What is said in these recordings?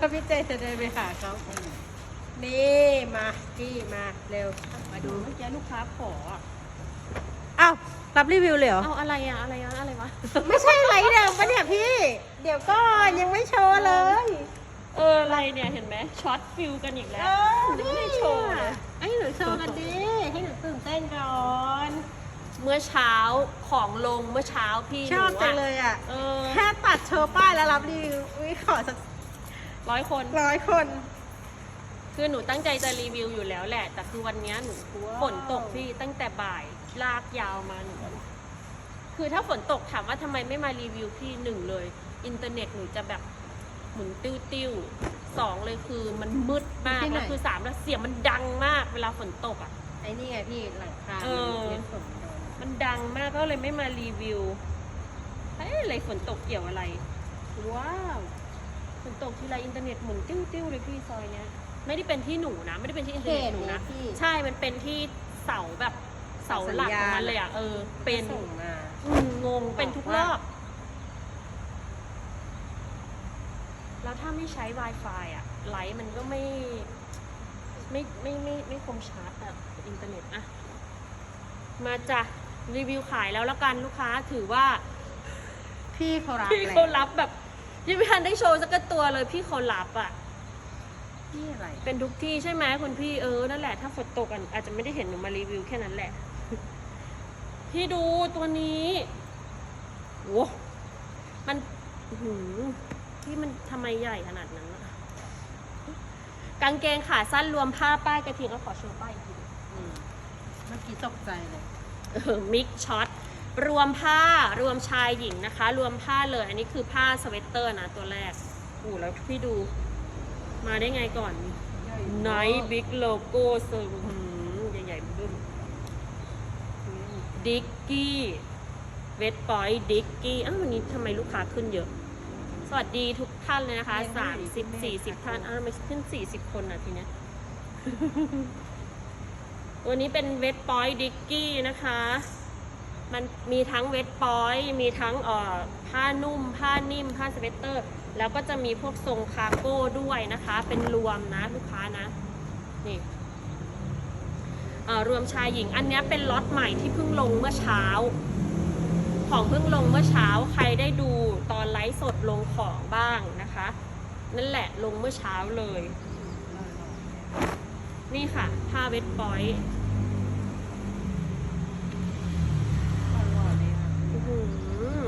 ว่าพี่เจจะเดินไปหาเขานี่มาพี่มาเร็ว มาดูเมื่อกี้ลูกค้าขออะอ้าวรับรีวิวเลยเหรอ เอาอะไรอะอะไรอะอะไรวะไม่ใช่ไรเดิมปะเนี่ยพี่ เดี๋ยวก่อนยังไม่โชว์เลย เอออะไรเนี่ยเห็นไหมช็อตฟิลกันอีกแล้วเออยังไม่ได้โชว์เลยให้หนูโชว์กันดิให้หนูตื่นเต้นก่อน เมื่อเช้าของลงเมื่อเช้าพี่ชอบหนูะจังเลยอะ เออ แค่ตัดโชว์ป้ายแล้วรับรีวิวอุ้ยขอสัก ร้อยคน ร้อยคน คือหนูตั้งใจจะรีวิวอยู่แล้วแหละ แต่คือวันเนี้ยหนูว้าวฝนตกพี่ตั้งแต่บ่ายลากยาวมาหนูคือถ้าฝนตกถามว่าทำไมไม่มารีวิวพี่หนึ่งเลย อินเทอร์เน็ตหนูจะแบบหมุนติ้วติ้วๆสองเลยคือมันมืดมากที่ไหน แล้วคือสามแล้วเสียงมันดังมากเวลาฝนตกอะ ไอ้นี่ไงพี่หลังคาเออเรียนฝนโดนมันดังมากก็เลยไม่มารีวิวเอ้ยอะไรฝนตกเกี่ยวอะไร ว้าวฝ นตกทีไรอินเทอร์เน็ตหมุนติ้วติ้วๆเลยพี่ซอยเนี้ยไม่ได้เป็นที่หนูนะไม่ได้เป็นที่อินเทอร์เน็ตหนูนะพี่ ใช่มันเป็นที่เสาแบบเสาหลักของมันเลยอะเออ เป็นส่งมาอืมงงเป็นทุกรอบ แล้วถ้าไม่ใช้ Wi-Fi อะ ไลท์มันก็ไม่ ไม่ไม่ไม่ไม่คมชัดอะอินเทอร์เน็ตอะมาจ้ะรีวิวขายแล้วแล้วกันลูกค้าถือว่าพี่เขารับพี่แหละเขารับแบบ ยังไม่ทันได้โชว์สักตัวเลยพี่เขารับอะพี่อะไร เป็นทุกที่ใช่ไหมคุณพี่เออนั่นแหละถ้าฝนตกอะอาจจะไม่ได้เห็นหนูมารีวิวแค่นั้นแหละ พี่ดูตัวนี้โว้มันอื้อหือที่มันทำไมใหญ่ขนาดนั้นอะกางเกงขาสั้นรวมผ้าป้ายกระถิ่นก็ขอโชว์ป้ายอีกทีอืมเมื่อกี้ตกใจเลย เออมิกช็อต รวมผ้ารวมชายหญิงนะคะ รวมผ้าเลย อันนี้คือผ้าสเวตเตอร์นะตัวแรกอู้แล้วพี่ดู มาได้ไงก่อนไนท์บิ๊กโลโก้สใหญ่ๆบึ้มดิกกี้เวทปอยดิกกี้อ้าววันนี้ทำไมลูกค้าขึ้นเยอะ สวัสดีทุกท่านเลยนะคะเรียนได้สามดีสิบคุณแม่สี่สิบค่ะท่านอ้าวทำไมขึ้นสี่สิบคนอะทีเนี้ยตัวนี้เป็นเวทปอยดิกกี้นะคะ มันมีทั้งเวทปอยมีทั้งเอ่อผ้านุ่ม ผ้านิ่ม ผ้าสเวตเตอร์ แล้วก็จะมีพวกทรงคาร์โก้ด้วยนะคะ เป็นรวมนะลูกค้านะ นี่อ่อรวมชายหญิง อันนี้เป็นล็อตใหม่ที่เพิ่งลงเมื่อเช้า ของเพิ่งลงเมื่อเช้า ใครได้ดูตอนไลฟ์สดลงของบ้างนะคะ นั่นแหละลงเมื่อเช้าเลย นี่ค่ะผ้าเวทปอย อื้อหือ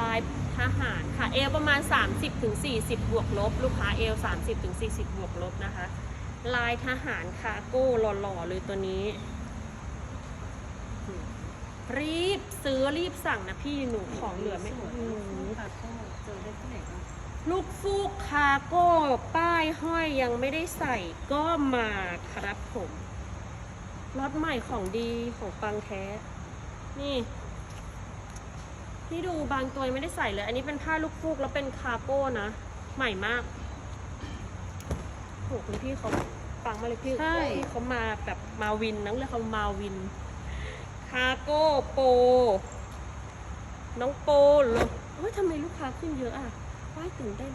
ลาย ทหารค่ะเอวประมาณ 30ถึง40 บวกลบ ลูกค้าเอว30ถึง40 บวกลบนะคะ ลายทหารคาร์โก้หล่อๆเลยตัวนี้ รีบซื้อรีบสั่งนะพี่หนูของเหลือไม่สวยอื้อหือค่ะก็เจอได้ที่ไหนก็ลูกฟูกคาร์โก้ ป้ายห้อยยังไม่ได้ใส่ก็มาครับผมรถใหม่ของดีของปังแท้ นี่ นี่ดูบางตัวยังไม่ได้ใส่เลย อันนี้เป็นผ้าลูกฟูกแล้วเป็นคาร์โก้นะ ใหม่มากโหคุณพี่เขาปังมากเลยพี่ใช่ พี่เขามาแบบมาวินนั่งเลยเขามาวิน คาร์โก้โป น้องโปเลยเฮ้ยทำไมลูกค้าขึ้นเยอะอะว้ายตื่นเต้น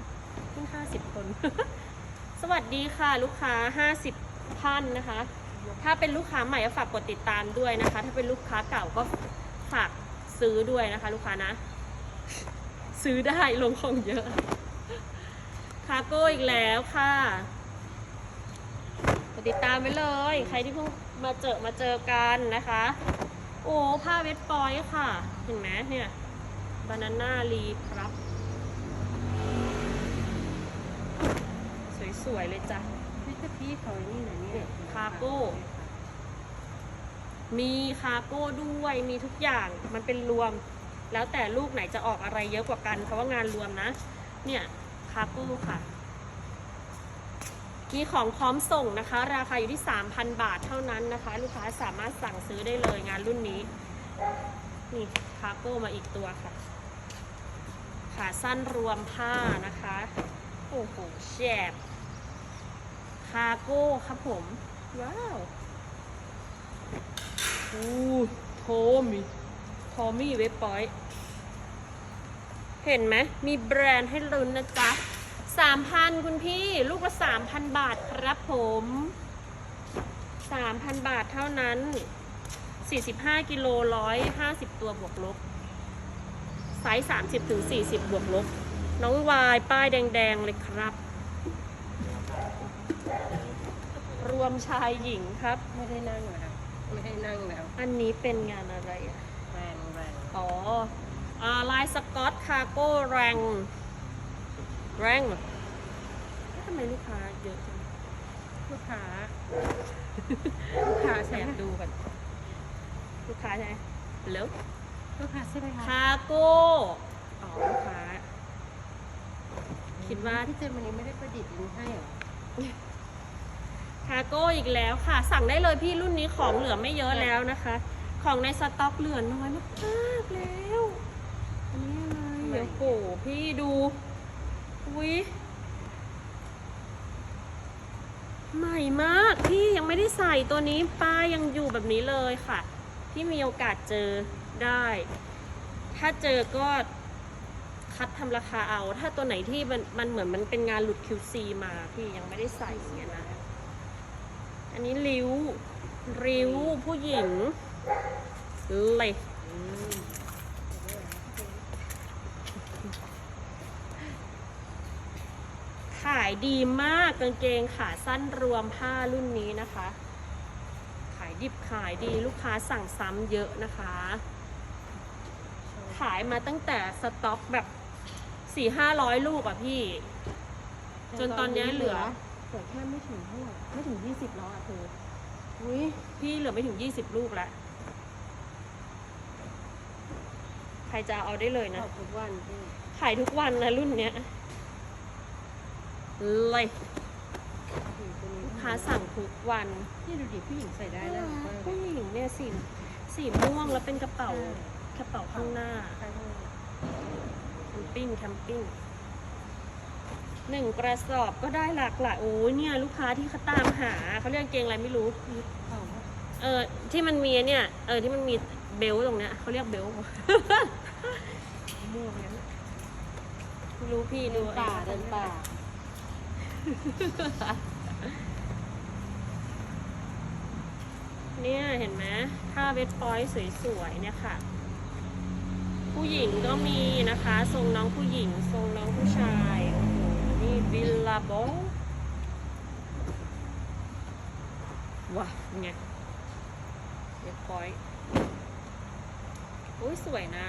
ขึ้นห้าสิบคน สวัสดีค่ะ ลูกค้าห้าสิบท่านนะคะ ถ้าเป็นลูกค้าใหม่ก็ฝากกดติดตามด้วยนะคะ ถ้าเป็นลูกค้าเก่าก็ฝาก ซื้อด้วยนะคะ ลูกค้านะ ซื้อได้ลงของเยอะ คาร์โก้อีกแล้วค่ะกดติดตามไว้เลย ใครที่เพิ่งมาเจอมาเจอกันนะคะ โอ้ผ้าเวทปอยค่ะ เห็นไหมเนี่ยบานาน่าลีครับ สวยๆเลยจ้ะนี่คือพี่เขานี่นะเนี่ยคาร์โก้ มีคาร์โก้ด้วยมีทุกอย่างมันเป็นรวม แล้วแต่ลูกไหนจะออกอะไรเยอะกว่ากันเพราะว่างานรวมนะ เนี่ยคาร์โก้ค่ะมีของพร้อมส่งนะคะ ราคาอยู่ที่ 3,000 บาทเท่านั้นนะคะ ลูกค้าสามารถสั่งซื้อได้เลยงานรุ่นนี้ นี่คาร์โก้มาอีกตัวค่ะ ขาสั้นรวมผ้านะคะโโอ้โหแฉบคาโก้ครับผม ว้าว อู้โทมีโทมี่เว็บปอย เห็นไหม มีแบรนด์ให้ลุ้นนะจ๊ะสามพันคุณพี่ ลูกละสามพันบาทครับผมสามพันบาทเท่านั้นสี่สิบห้ากิโลร้อยห้าสิบตัวบวกลบไซส์สามสิบถึงสี่สิบบวกลบ น้องวายป้ายแดง ๆ เลยครับ รวมชายหญิงครับ ไม่ได้นั่งแล้ว ไม่ให้นั่งแล้วอันนี้เป็นงานอะไรอะ แรงแรงอ๋ออ่าลายสกอตคาร์โก้แรงแรงเหรอทำไมลูกค้าเยอะจัง ลูกค้า ลูกค้าแสบดูกันลูกค้าใช่ไหมแล้วลูกค้าใช่ไหมคะคาร์โก้อ๋อลูกค้า คิดว่า พี่เจมวันนี้ไม่ได้ประดิษฐ์ลิงก์ให้เหรอคาโก้อีกแล้วค่ะ สั่งได้เลยพี่รุ่นนี้ของเหลือไม่เยอะแล้วนะคะ ของในสต็อกเหลือน้อยมากๆแล้วอันนี้อะไรเดี๋ยวโหพี่ดูอุ้ยใหม่มากพี่ยังไม่ได้ใส่ตัวนี้ป้ายังอยู่แบบนี้เลยค่ะพี่มีโอกาสเจอได้ ถ้าเจอก็คัดทำราคาเอา ถ้าตัวไหนที่มันมันเหมือนมันเป็นงานหลุด QC มาพี่ยังไม่ได้ใส่อย่างเงี้ยนะ อันนี้ริ้ว ริ้วผู้หญิง เลยอืมขายดีมากกางเกงขาสั้นรวมผ้ารุ่นนี้นะคะ ขายดิบขายดีลูกค้าสั่งซ้ำเยอะนะคะ ขายมาตั้งแต่สต็อกแบบสี่ห้าร้อยลูกอะพี่ จนตอนนี้เหลือเห ลือแค่ไม่ถึงเท่าไหร่ไม่ถึงยี่สิบแล้วอะเธออุ้ยพี่เหลือไม่ถึงยี่สิบลูกแล้วใครจะเอาได้เลยขนะอบทุกวันพี่ขายทุกวันนะรุ่นเนี้ยเลยผู้หญิงตัวนี้ลูกค้าสั่งทุกวันนี่ดูดิผู้หญิงใส่ได้นะมากผู้หญิงเนี่ยสีสีม่วงแล้วเป็นกระเป๋า กระเป๋าข้างหน้าใช่ไหมแคมปิ้งแคมปิ้ง หนึ่งกระสอบก็ได้หลากหลายโอ้ยเนี่ยลูกค้าที่เขาตามหาเขาเรียกเกงอะไรไม่รู้ เออที่มันมีเนี่ยเออที่มันมีเบลต์ตรงเนี้ยเขาเรียกเบลต์ม่วงนั้นไม่รู้พี่ดูป่าเดินป่าเนี่ยเห็นไหมถ้าเวทปอยต์สวยๆเนี่ยค่ะ ผู้หญิงก็มีนะคะ ทรงน้องผู้หญิง ทรงน้องผู้ชาย นี่บิลลาโบว้าเป็นไงเวทปอยอุ้ยสวยนะ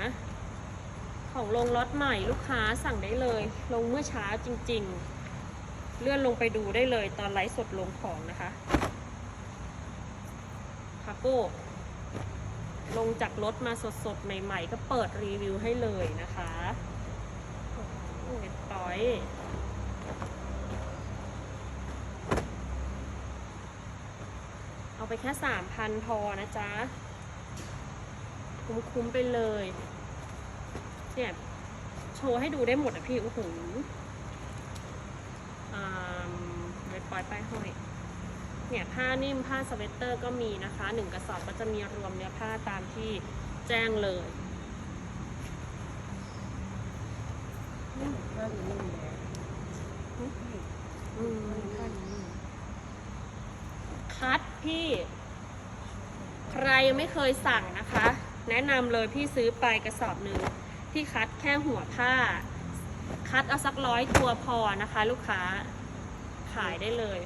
ของลงล็อตใหม่ลูกค้าสั่งได้เลย ลงเมื่อเช้าจริง ๆ เลื่อนลงไปดูได้เลยตอนไลฟ์สดลงของนะคะคาโก้ลงจากรถมาสดๆ ใหม่ๆ ก็เปิดรีวิวให้เลยนะคะโอ้ยต้อย เอาไปแค่สามพันพอนะจ๊ะ คุ้มๆไปเลย เนี่ย โชว์ให้ดูได้หมดอะพี่ โอ้โหอ่าเว็บปอยป้ายห้อยเนี่ยผ้านิ่มผ้าสเวตเตอร์ก็มีนะคะหนึ่งกระสอบก็จะมีรวมเนื้อผ้าตามที่แจ้งเลย ผ้านี้นุ่มเลย อืม ผ้านี้นุ่ม คัดพี่ ใครยังไม่เคยสั่งนะคะ แนะนำเลยพี่ซื้อไปกระสอบหนึ่งพี่คัดแค่หัวผ้า คัดเอาสักร้อยตัวพอนะคะ ลูกค้าขายได้เลย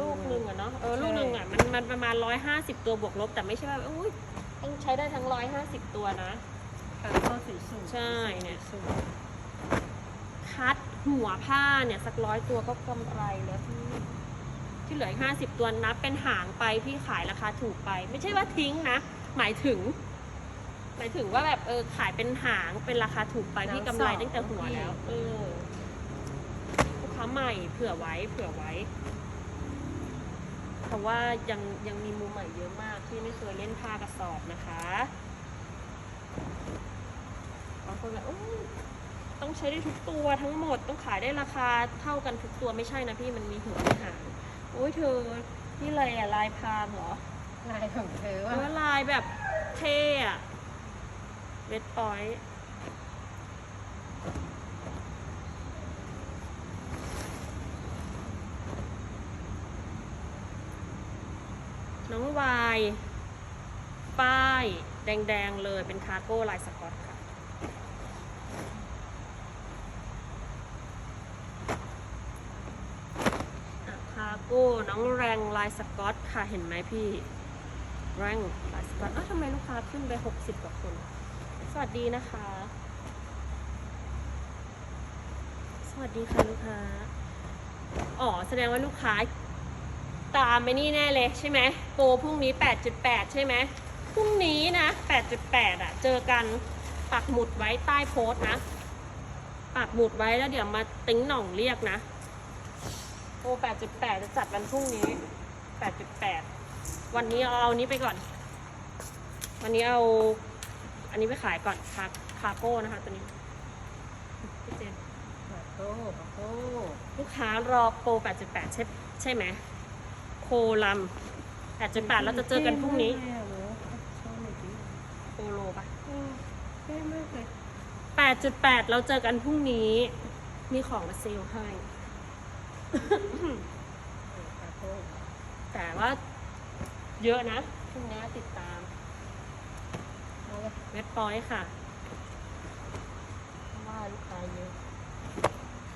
ลูกหนึ่งอะเนาะเออลูกหนึ่งอะมันมันประมาณร้อยห้าสิบตัวบวกลบ แต่ไม่ใช่ว่าอุ้ยต้องใช้ได้ทั้งร้อยห้าสิบตัวนะผ้าเข้าสีสูงใช่เนี่ยสูงคัดหัวผ้าเนี่ยสักร้อยตัวก็กำไรแล้วพี่ ที่เหลือห้าสิบตัวนับเป็นหางไปพี่ขายราคาถูกไป ไม่ใช่ว่าทิ้งนะ หมายถึง หมายถึงว่าแบบเออขายเป็นหางเป็นราคาถูกไปพี่กำไรตั้งแต่หัวแล้ว เออลูกค้าใหม่เผื่อไว้ เผื่อไว้เพราะว่ายังยังมีมือใหม่เยอะมากที่ไม่เคยเล่นผ้ากระสอบนะคะบางคนแบบโอ้ยตต้องใช้ได้ทุกตัวทั้งหมดต้องขายได้ราคาเท่ากันทุกตัวไม่ใช่นะพี่มันมีหัวมีหาง โอ้ยเธอนี่อะไรอะลายพรางเหรอลายของเธอว่าว่าลายแบบเท่อะเวทปอยน้องวาย ป้าย แดง ๆ เลยเป็นคาร์โก้ลายสกอตค่ะ อะคาร์โก้น้องแรงลายสกอตค่ะเห็นไหมพี่แรงลายสกอตอ้าวทำไมลูกค้าขึ้นไป 60กว่าคน สวัสดีนะคะ สวัสดีค่ะลูกค้าอ๋อแสดงว่าลูกค้า ตามไปนี่แน่เลยใช่ไหมโปรพรุ่งนี้ 8.8 ใช่ไหมพรุ่งนี้นะ 8.8 อะ เจอกันปักหมุดไว้ใต้โพสต์นะ ปักหมุดไว้แล้วเดี๋ยวมาติ้งหน่องเรียกนะ โปร8.8จะจัดวันพรุ่งนี้8.8วันนี้เอาเอานี้ไปก่อน วันนี้เอา อันนี้ไปขายก่อนคาคาโก้นะคะตัวนี้พี่เจนขอโทษขอโทษลูกค้ารอโปร8.8ใช่ใช่ไหมโคลัม8.8เราจะเจอกันพรุ่งนี้เท่มากเลยอะโชว์หน่อยดิโปโลปะเออเท่มากเลย8.8เราเจอกันพรุ่งนี้ มีของมาเซลลให้ขอโทษ แต่ว่าเยอะนะพรุ่งนี้ติดตามเอาเลยเว็บปอยค่ะเพราะว่าลูกค้าเยอะ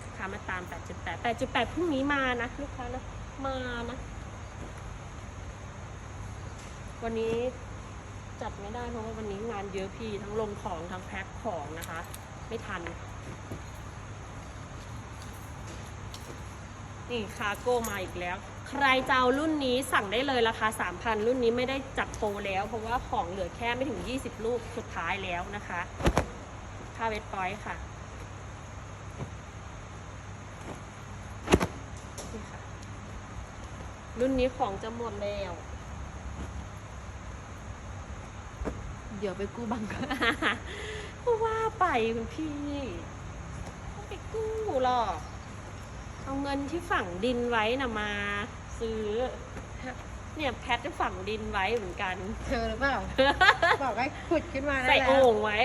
ลูกค้ามาตาม 8.8 8.8 พรุ่งนี้มานะ ลูกค้านะ มานะ วันนี้จัดไม่ได้เพราะว่าวันนี้งานเยอะพี่ทั้งลงของทั้งแพ็คของนะคะ ไม่ทัน นี่คาโก้มาอีกแล้ว ใครจะเอารุ่นนี้สั่งได้เลยราคา 3,000 รุ่นนี้ไม่ได้จัดโปรแล้ว เพราะว่าของเหลือแค่ไม่ถึง 20 ลูกสุดท้ายแล้วนะคะค่าเวทปอยต์ค่ะนี่ค่ะ รุ่นนี้ของจะหมดแล้ว เดี๋ยวไปกู้บังก์ก็ว่าไปคุณพี่ไม่ไปกู้หรอก เอาเงินที่ฝังดินไว้นะมา ซื้อ เนี่ยแพทจะฝังดินไว้เหมือนกัน เธอหรือเปล่า บอกให้ขุดขึ้นมาได้ใส่แล้วโอ่งไว้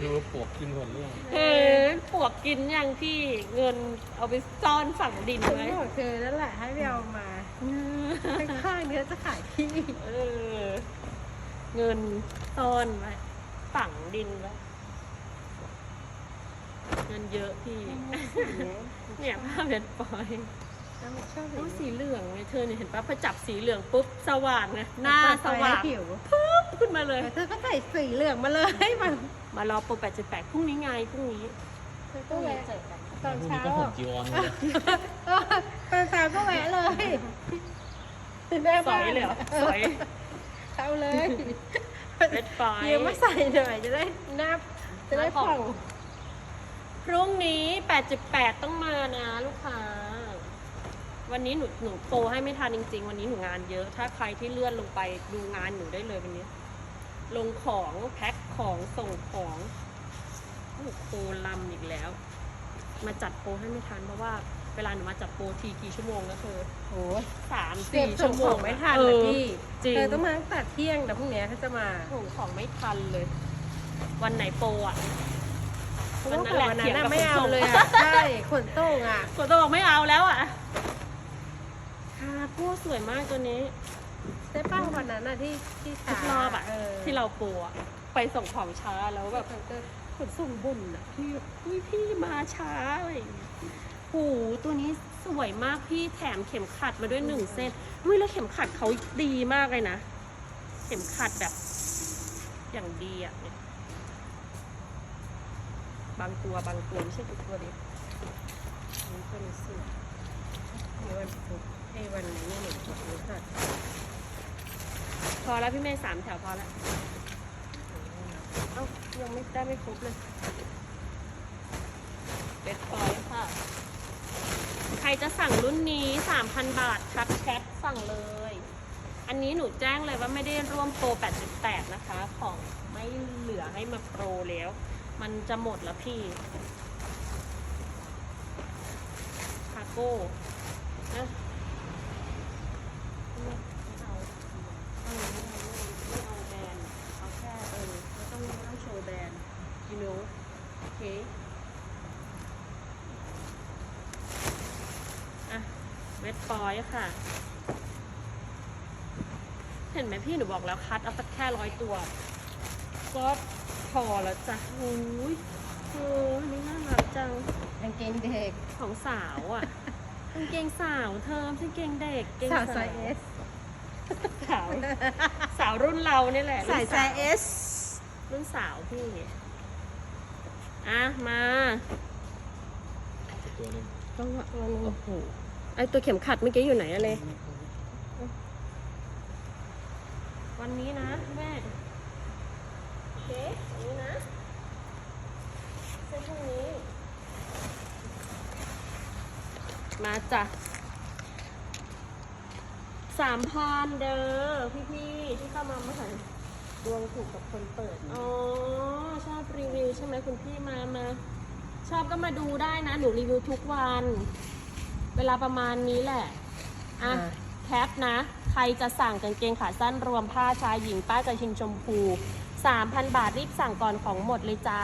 ดูว่าปวกกินหมดเรื่องเออปวกกินอย่างพี่เงินเอาไปซ่อนฝังดินฉันไว้บอกเธอนั่นแหละให้ไปเอามาข้างๆเนื้อจะขายที่ เออ เงินซ่อนไว้ฝังดินไว้ เงินเยอะพี่ เนี่ยผ้าเป็นปอยชอบโอ้สีเหลืองไงเธอเนี่ยเห็นปะพอจับสีเหลืองปุ๊บสว่างนะหน้าสว่างผิวขึ้นมาเลยเธอก็ใส่สีเหลืองมาเลยมันมารอโปรแปดจุดแปดพรุ่งนี้ไงพรุ่งนี้เธอก็แวะเจอกันตอนพวกเช้านี้ก็ห่มจีวรเลยเออตอนเช้าก็แวะเลยแม่สบ้าอนยเลยเหรอสอยเอาเลยเล็ดไฟยืมมาใส่หน่อยจะได้หน้าจะได้ผ่องพ รุ่งนี้แปดจุดแปดต้องมานะลูกค้า วันนี้หนูหนูโปรให้ไม่ทันจริง ๆ วันนี้หนูงานเยอะ ถ้าใครที่เลื่อนลงไปดูงานหนูได้เลยวันนี้ ลงของแพ็คของส่งของโอ้โหโคลำอีกแล้ว มาจัดโปรให้ไม่ทันเพราะว่าเวลาหนูมาจัดโปรทีกี่ชั่วโมงนะเธอโอ้ยสามเก็บสี่ส่ชั่งวโมของงไม่ทันเอนะอพี่จริงเธอต้องมาตั้งแต่เที่ยงแต่พรุ่งนี้เขาจะมาส่งของไม่ทันเลย วันไหนโปรอะ เพราะว่าวันนั้นแหละวันนั้นเถียงกัน่ะบไม่ขนเอาส่งเลยอะใช่ขนส่งอะ ส่วนตัวบอกไม่เอาแล้วอะคาโก้สวยมากตัวนี้ใช่ป้าวันนั้นอะที่ที่ทุช้ากรอบอะ เที่เราโปรอะไปส่งของช้าแล้วแบบเออขนส่งบ่นอะพี่อุ้ยพี่มาช้าอะไรอย่างเงี้ยโหตัวนี้สวยมากพี่แถมเข็มขัดมาด้วยหนึ่งเส้นอุ้ยแล้วเข็มขัดเขาดีมากเลยนะ เข็มขัดแบบ อย่างดีอะเนี่ย บางตัวบางตัวไม่ใช่ทุกตัวดินี่ตัวนี้สวยมีวันพุธไอ้วันนี้หนูพุธหนูสัตว์พอแล้วพี่เมย์สามแถวพอแล้วเอ้ายังไม่ได้ไม่ครบเลยเป็ดปอยค่ะ ใครจะสั่งรุ่นนี้ 3,000 บาททักแชทสั่งเลย อันนี้หนูแจ้งเลยว่าไม่ได้ร่วมโปร 8.8 นะคะ ของไม่เหลือให้มาโปรแล้ว มันจะหมดแล้วพี่คาโก้นะไม่เอาไม่เอาไม่เอาแบนเอาแค่เออไม่ต้องไม่ต้องโชว์แบนด์ you know โอเคอะเวทปอยค่ะ เห็นไหมพี่หนูบอกแล้วคัดเอาสักแค่ร้อยตัวก็ พอแล้วจ้ะโอ้ยเออนี่น่ารักจังกางเกงเด็กของสาวอะ กางเกงสาวเธอไม่ใช่เกงเด็กเกงสาวไซส์เอสสาว สาวรุ่นเรานี่แหละใส่รุ่นไซสาวส์เอสรุ่นสาวพี่ อะ มาตัวหนึงต้องว่าตัวนึงโอ้โหไอตัวเข็มขัดเมื่อกี้อยู่ไหนอะเลยวันนี้นะแม่โอเควันนี้นะเส้นพรุ่งนี้ มาจ้ะสามพันเด้อพี่ๆที่เข้ามาเมื่อไหร่ดวงถูกกับคนเปิด อ๋อ ชอบรีวิวใช่ไหมคุณพี่มามา ชอบก็มาดูได้นะ หนูรีวิวทุกวัน เวลาประมาณนี้แหละ อะอะแคปนะ ใครจะสั่งกางเกงขาสั้นรวมผ้าชายหญิงป้ายกระชิงชมพู 3,000 บาทรีบสั่งก่อนของหมดเลยจ้า